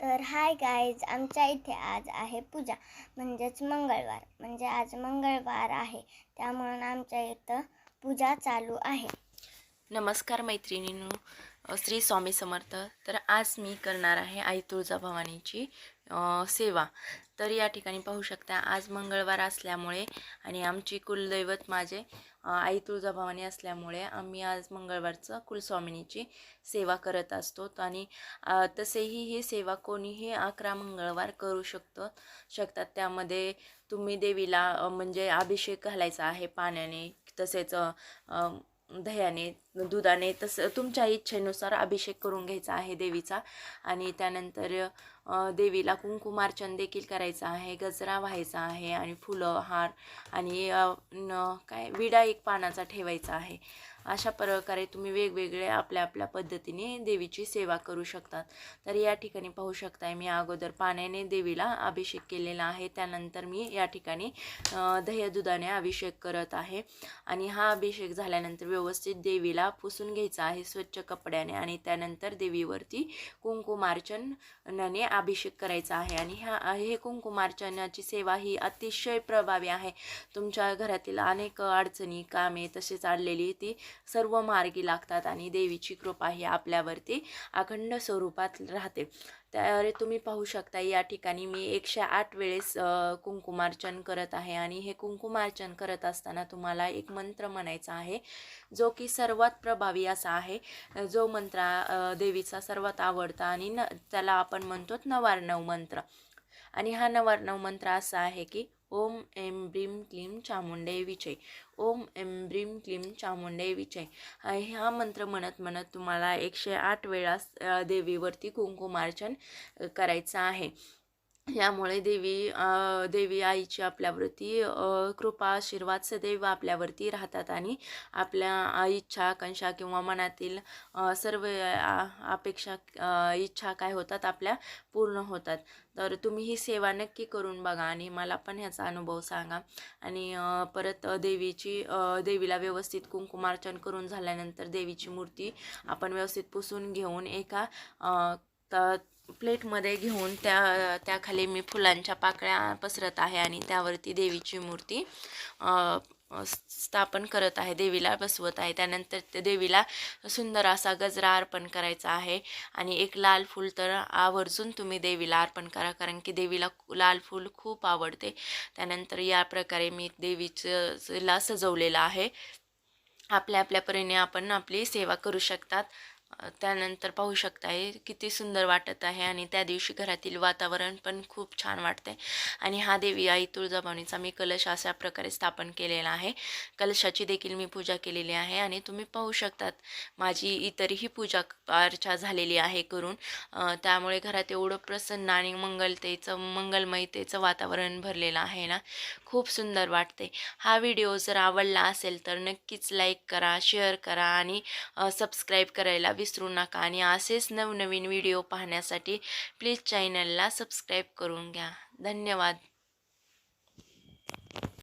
तर hi guys आमच्या इथे आज आहे पूजा म्हणजेच मंगळवार. म्हणजे आज मंगळवार आहे त्यामुळं आमच्या इथं पूजा चालू आहे. नमस्कार मैत्रिणींनो. श्री स्वामी समर्थ. तर आज मी करणार आहे आई तुळजाभवानीची सेवा. तर या ठिकाणी पाहू शकता आज मंगळवार असल्यामुळे आणि आमची कुलदैवत माझे आई तुळजाभवानी असल्यामुळे आम्ही आज मंगळवारचं कुलस्वामिनीची सेवा करत असतो. आणि तसेही ही सेवा कोणीही अकरा मंगळवार करू शकतो शकतात. त्यामध्ये तुम्ही देवीला म्हणजे अभिषेक घालायचा आहे पाण्याने. तसेच दह्याने दुधाने तसं तुमच्या इच्छेनुसार अभिषेक करून घ्यायचा आहे देवीचा. आणि त्यानंतर देवीला कुंकुमार्चन देखील करायचं आहे गजरा व्हायचा आहे आणि फुलं हार आणि काय विडा एक पानाचा ठेवायचा आहे. अशा प्रकारे तुम्ही वेगवेगळे आपल्या आपल्या पद्धतीने देवीची सेवा करू शकतात. तर या ठिकाणी पाहू शकताय मी अगोदर पाण्याने देवीला अभिषेक केलेला आहे. त्यानंतर मी या ठिकाणी दह्यदुधाने दुधाने अभिषेक करत आहे आणि हा अभिषेक झाल्यानंतर व्यवस्थित देवीला पुसून घ्यायचा आहे स्वच्छ कपड्याने आणि त्यानंतर देवीवरती कुंकुमार्चनाने अभिषेक करायचा आहे आणि ह्या हे कुंकुमार्चनाची सेवा ही अतिशय प्रभावी आहे. तुमच्या घरातील अनेक अडचणी कामे तसेच आणलेली ती सर्व मार्गी लागतात आणि देवीची कृपा ही आपल्यावरती अखंड स्वरूपात राहते. त्यावर तुम्ही पाहू शकता. या ठिकाणी मी एकशे आठ वेळेस कुंकुमार्चन करत आहे आणि हे कुंकुमार्चन करत असताना तुम्हाला एक मंत्र म्हणायचा आहे जो की सर्वात प्रभावी असा आहे. जो मंत्र देवीचा सर्वात आवडता आणि न त्याला आपण म्हणतो नवार्णव मंत्र. आणि हा नवारणव मंत्र असा आहे की ओम एम ब्रीम क्लीम चामुंडे विजय. ओम एम ब्रीम क्लीम चामुंडे विजय. हा मंत्र म्हणत म्हणत तुम्हाला एकशे आठ वेळा देवीवरती कुंकुमार्चन करायचं आहे. यामुळे देवी देवी आईची आपल्यावरती कृपा आशीर्वाद सदैव आपल्यावरती राहतात आणि आपल्या इच्छा आकांक्षा किंवा मनातील सर्व अपेक्षा इच्छा काय होतात आपल्या पूर्ण होतात. तर तुम्ही ही सेवा नक्की करून बघा आणि मला पण ह्याचा अनुभव सांगा. आणि परत देवीची देवीला व्यवस्थित कुंकुमार्चन करून झाल्यानंतर देवीची मूर्ती आपण व्यवस्थित पुसून घेऊन एका तर प्लेटमध्ये घेऊन त्या त्याखाली मी फुलांच्या पाकळ्या पसरत आहे आणि त्यावरती देवीची मूर्ती स्थापन करत आहे देवीला बसवत आहे. त्यानंतर त्या देवीला सुंदर असा गजरा अर्पण करायचा आहे आणि एक लाल फूल तर आवर्जून तुम्ही देवीला अर्पण करा कारण की देवीला लाल फूल खूप आवडते. त्यानंतर या प्रकारे मी देवीचं ला सजवलेलं आहे. आपल्या आपल्या परीने आपण आपली सेवा करू शकतात. त्यानंतर पाहू शकताय किती सुंदर वाटत आहे आणि त्या दिवशी घरातील वातावरण पण खूप छान वाटते आणि हा देवी आई तुळजाभवानीचा मी कलश अशा प्रकारे स्थापन केलेला आहे. कलशाची देखील मी पूजा केलेली आहे आणि तुम्ही पाहू शकतात माझी इतरही पूजा अर्चा झालेली आहे करून. त्यामुळे घरात एवढं प्रसन्न आणि मंगलतेचं मंगलमयतेचं वातावरण भरलेलं आहे ना. खूप सुंदर वाटते. हा व्हिडिओ जर आवडला असेल तर नक्कीच लाईक करा शेअर करा आणि सबस्क्राईब करायला विसरू नका आणि असेच नवनवीन व्हिडिओ पाहण्यासाठी प्लीज चॅनलला सबस्क्राईब करून घ्या. धन्यवाद.